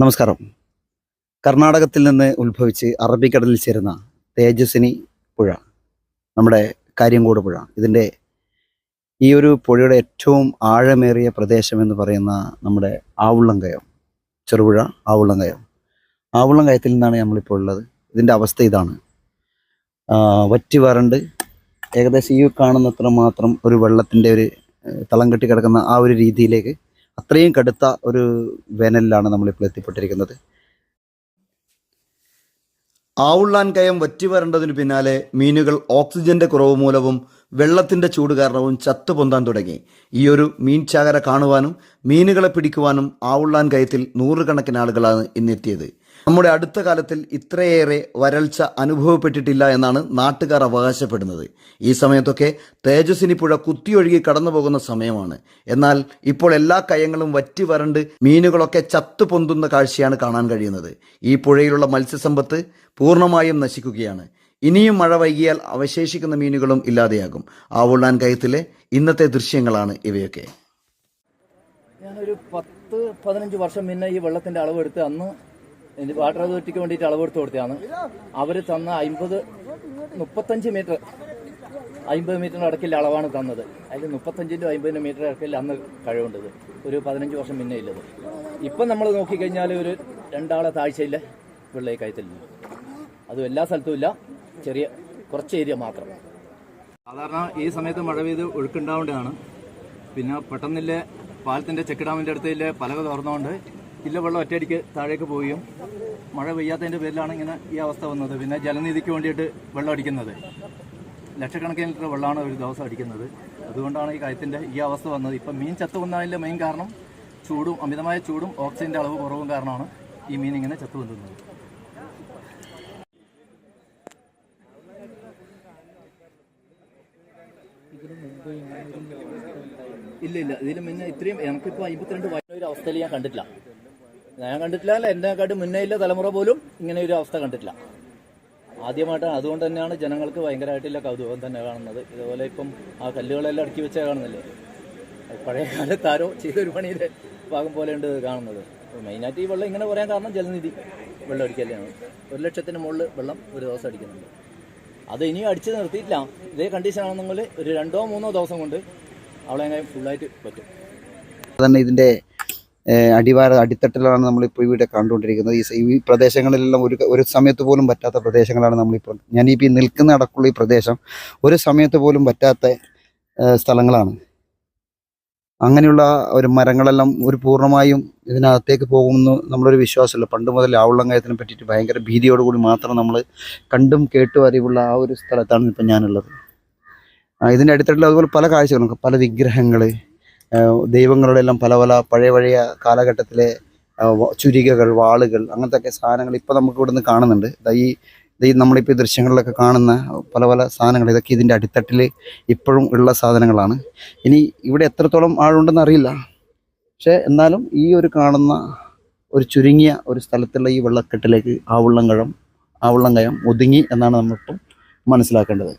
നമസ്കാരം. കർണാടകത്തിൽ നിന്ന് ഉത്ഭവിച്ച് അറബിക്കടലിൽ ചേരുന്ന തേജസ്വിനി പുഴ നമ്മുടെ കാര്യങ്കോട് പുഴ. ഇതിന്റെ ഈ ഒരു പുഴയുടെ ഏറ്റവും ആഴമേറിയ പ്രദേശം എന്ന് പറയുന്ന നമ്മുടെ ആവുള്ളംകയം ചെറുപുഴ ആവുള്ളംകയം. ആവുള്ളംകയത്തിൽ നിന്നാണ് നമ്മളിപ്പോൾ ഉള്ളത്. ഇതിന്റെ അവസ്ഥ ഇതാണ്. വറ്റി വരണ്ട്. ഏകദേശം ഈ കാണുന്നത്ര മാത്രം ഒരു വെള്ളത്തിന്റെ ഒരു തളം കെട്ടി കിടക്കുന്ന ആ ഒരു രീതിയിലേക്ക് അത്രയും കടുത്ത ഒരു വേനലിലാണ് നമ്മളിപ്പോൾ എത്തിപ്പെട്ടിരിക്കുന്നത്. ആവുള്ളാൻ കയം വറ്റി വരേണ്ടതിന് പിന്നാലെ മീനുകൾ ഓക്സിജന്റെ കുറവ് മൂലവും വെള്ളത്തിന്റെ ചൂട് കാരണവും ചത്തു പൊന്താൻ തുടങ്ങി. ഈ ഒരു മീൻ ചാകര കാണുവാനും മീനുകളെ പിടിക്കുവാനും ആവുള്ളാൻ കയത്തിൽ നൂറുകണക്കിന് ആളുകളാണ് ഇന്നെത്തിയത്. നമ്മുടെ അടുത്ത കാലത്തിൽ ഇത്രയേറെ വരൾച്ച അനുഭവപ്പെട്ടിട്ടില്ല എന്നാണ് നാട്ടുകാർ അവകാശപ്പെടുന്നത്. ഈ സമയത്തൊക്കെ തേജസ്വിനി പുഴ കുത്തിയൊഴുകി കടന്നു പോകുന്ന സമയമാണ്. എന്നാൽ ഇപ്പോൾ എല്ലാ കയങ്ങളും വറ്റി വരണ്ട് മീനുകളൊക്കെ ചത്തു പൊന്തുന്ന കാഴ്ചയാണ് കാണാൻ കഴിയുന്നത്. ഈ പുഴയിലുള്ള മത്സ്യസമ്പത്ത് പൂർണമായും നശിക്കുകയാണ്. ഇനിയും മഴ വൈകിയാൽ അവശേഷിക്കുന്ന മീനുകളും ഇല്ലാതെയാകും. ആവുള്ളാൻ കയത്തിലെ ഇന്നത്തെ ദൃശ്യങ്ങളാണ് ഇവയൊക്കെ. ഞാനൊരു പത്ത് പതിനഞ്ച് വർഷം മുന്നേ ഈ വെള്ളത്തിന്റെ അളവെടുത്ത് അന്ന് വാട്ടർ അതോറിറ്റിക്ക് വേണ്ടിയിട്ട് അളവെടുത്ത് കൊടുത്തതാണ്. അവർ തന്ന അമ്പത് മുപ്പത്തഞ്ച് മീറ്റർ അമ്പത് മീറ്റർ അടക്കിൽ അളവാണ് തന്നത്. അതിൽ മുപ്പത്തഞ്ചിന്റെ അമ്പതിന്റെ മീറ്റർ അടക്കിൽ അന്ന് കഴിവുണ്ടത്. ഒരു പതിനഞ്ച് വർഷം മുന്നേ ഇല്ലത്. ഇപ്പം നമ്മൾ നോക്കിക്കഴിഞ്ഞാൽ ഒരു രണ്ടാളെ താഴ്ചയില്ല വെള്ളയെ കയറ്റില്ല അതും എല്ലാ സ്ഥലത്തും ഇല്ല. ചെറിയ കുറച്ച് ഏരിയ മാത്രം. സാധാരണ ഈ സമയത്ത് മഴ പെയ്ത് ഒഴുക്കുണ്ടാവേണ്ടതാണ് പിന്നെ പെട്ടെന്നില്ലേ പാലത്തിന്റെ ചെക്ക് ഡാമിന്റെ അടുത്തില്ലേ പലക തുറന്നുകൊണ്ട് ഇല്ല വെള്ളം ഒറ്റയടിക്ക് താഴേക്ക് പോവുകയും മഴ പെയ്യാത്തതിന്റെ പേരിലാണ് ഇങ്ങനെ ഈ അവസ്ഥ വന്നത്. പിന്നെ ജലനിധിക്ക് വേണ്ടിയിട്ട് വെള്ളം അടിക്കുന്നത്. ലക്ഷക്കണക്കിന് ലിറ്റർ വെള്ളമാണ് ഒരു ദിവസം അടിക്കുന്നത്. അതുകൊണ്ടാണ് ഈ കാര്യത്തിന്റെ ഈ അവസ്ഥ വന്നത്. ഇപ്പം മീൻ ചത്തുവന്നതിന്റെ മെയിൻ കാരണം ചൂടും അമിതമായ ചൂടും ഓക്സിജന്റെ അളവ് കുറവും കാരണമാണ് ഈ മീൻ ഇങ്ങനെ ചത്തുവന്നത്. ഇല്ല ഇല്ല. ഇതിന് മുന്നേ ഇത്രയും എനിക്കിപ്പോ അമ്പത്തിരണ്ട് വയസ്സൊരു അവസ്ഥയിൽ ഞാൻ കണ്ടിട്ടില്ല. ഞാൻ കണ്ടിട്ടില്ല. അല്ല എന്നെക്കാട്ടും മുന്നേ ഇല്ല തലമുറ പോലും ഇങ്ങനെ ഒരു അവസ്ഥ കണ്ടിട്ടില്ല. ആദ്യമായിട്ടാണ് അതുകൊണ്ട് തന്നെയാണ് ജനങ്ങൾക്ക് ഭയങ്കരമായിട്ടില്ല കൗതുകം തന്നെ കാണുന്നത്. ഇതുപോലെ ഇപ്പം ആ കല്ലുകളെല്ലാം അടുക്കി വെച്ചാൽ കാണുന്നില്ലേ? പഴയ കാലത്ത് ആരോ ചെയ്തൊരു പണിയുടെ ഭാഗം പോലെ ഉണ്ട് കാണുന്നത്. മെയിനായിട്ട് ഈ വെള്ളം ഇങ്ങനെ പറയാൻ കാരണം ജലനിധി വെള്ളം അടിക്കലാണ്. ഒരു ലക്ഷത്തിന് മുകളിൽ വെള്ളം ഒരു ദിവസം അടിക്കുന്നുണ്ട്. അത് ഇനിയും അടിച്ചു നിർത്തിയിട്ടില്ല. ഇതേ കണ്ടീഷൻ ആണെന്നെങ്കിൽ ഒരു രണ്ടോ മൂന്നോ ദിവസം കൊണ്ട് അവളെങ്ങനെ ഫുള്ളായിട്ട് പറ്റും. തന്നെ ഇതിന്റെ അടിവാര അടിത്തട്ടിലാണ് നമ്മളിപ്പോൾ ഇവിടെ കണ്ടുകൊണ്ടിരിക്കുന്നത്. ഈ ഈ പ്രദേശങ്ങളിലെല്ലാം ഒരു ഒരു സമയത്ത് പോലും പറ്റാത്ത പ്രദേശങ്ങളാണ് നമ്മളിപ്പോൾ ഞാനിപ്പോൾ ഈ നിൽക്കുന്ന അടക്കമുള്ള ഈ പ്രദേശം ഒരു സമയത്ത് പോലും പറ്റാത്ത സ്ഥലങ്ങളാണ്. അങ്ങനെയുള്ള ഒരു മരങ്ങളെല്ലാം ഒരു പൂർണമായും ഇതിനകത്തേക്ക് പോകുമെന്ന് നമ്മളൊരു വിശ്വാസമില്ല. പണ്ട് മുതൽ ആവുള്ളങ്കയത്തിനെ പറ്റിയിട്ട് ഭയങ്കര ഭീതിയോടുകൂടി മാത്രം നമ്മൾ കണ്ടും കേട്ടും അറിവുള്ള ആ ഒരു സ്ഥലത്താണ് ഇപ്പം ഞാനുള്ളത്. ഇതിന്റെ അടിത്തട്ടിൽ അതുപോലെ പല കാഴ്ചകളും പല വിഗ്രഹങ്ങൾ ദൈവങ്ങളുടെ എല്ലാം പല പല പഴയ പഴയ കാലഘട്ടത്തിലെ ചുരികകൾ വാളുകൾ അങ്ങനത്തെ സാധനങ്ങൾ ഇപ്പോൾ നമുക്ക് ഇവിടെ നിന്ന് കാണുന്നുണ്ട് ഈ ഈ നമ്മളിപ്പോൾ ഈ ദൃശ്യങ്ങളിലൊക്കെ കാണുന്ന പല പല സാധനങ്ങൾ. ഇതൊക്കെ ഇതിന്റെ അടിത്തട്ടിൽ ഇപ്പോഴും ഉള്ള സാധനങ്ങളാണ്. ഇനി ഇവിടെ എത്രത്തോളം ആളുണ്ടെന്ന് അറിയില്ല. പക്ഷേ എന്നാലും ഈ ഒരു കാണുന്ന ഒരു ചുരുങ്ങിയ ഒരു സ്ഥലത്തുള്ള ഈ വെള്ളക്കെട്ടിലേക്ക് ആവുള്ളങ്കഴം ആവുള്ളങ്കയം ഒതുങ്ങി എന്നാണ് നമ്മളിപ്പം മനസ്സിലാക്കേണ്ടത്.